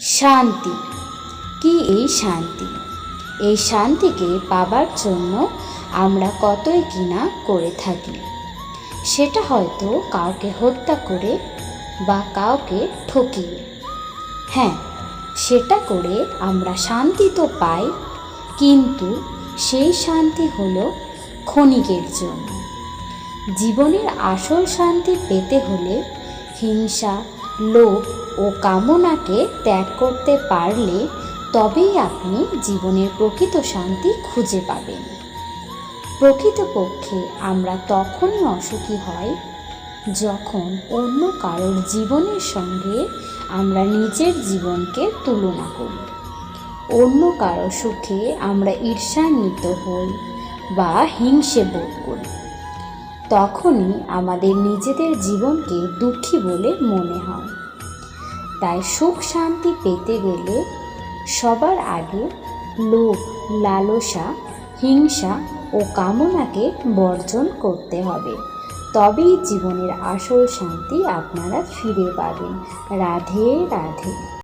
শান্তি। কি এই শান্তি? এই শান্তিকে পাবার জন্য আমরা কতই কিনা করে থাকি। সেটা হয়তো কাউকে হত্যা করে বা কাউকে ঠকিয়ে। হ্যাঁ সেটা করে আমরা শান্তি তো পাই, কিন্তু সেই শান্তি হলো ক্ষণিকের জন্য। জীবনের আসল শান্তি পেতে হলে হিংসা, লোভ ও কামনাকে ত্যাগ করতে পারলে তবেই আপনি জীবনের প্রকৃত শান্তি খুঁজে পাবেন। প্রকৃতপক্ষে আমরা তখনই অসুখী হই যখন অন্য কারোর জীবনের সঙ্গে আমরা নিজের জীবনকে তুলনা করি। অন্য কারও সুখে আমরা ঈর্ষান্বিত হই বা হিংসে বোধ করি। তখনই আমাদের নিজেদের জীবনকে দুঃখী বলে মনে হয়। তাই সুখ শান্তি পেতে গেলে সবার আগে লোভ, লালসা, হিংসা ও কামনাকে বর্জন করতে হবে। তবেই জীবনের আসল শান্তি আপনারা ফিরে পাবেন। রাধে রাধে।